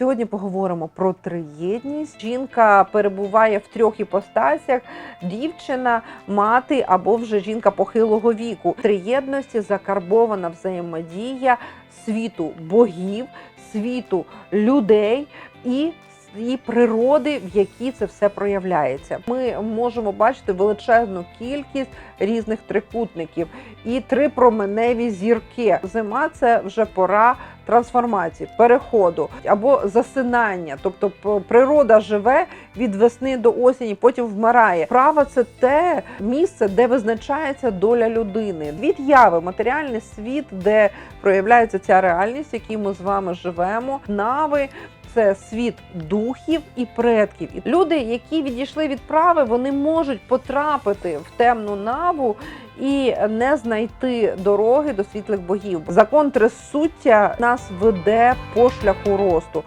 Сьогодні поговоримо про триєдність. Жінка перебуває в трьох іпостасях: дівчина, мати або вже жінка похилого віку. В Триєдності закарбована взаємодія світу богів, світу людей і і природи, в якій це все проявляється. Ми можемо бачити величезну кількість різних трикутників і три променеві зірки. Зима це вже пора трансформації, переходу або засинання. Тобто природа живе від весни до осені, потім вмирає. Право це те місце, де визначається доля людини. Від яви, матеріальний світ, де проявляється ця реальність, в якій ми з вами живемо. Нави це світ духів і предків. І люди, які відійшли від прави, вони можуть потрапити в темну наву і не знайти дороги до світлих богів. Закон трисуття нас веде по шляху росту.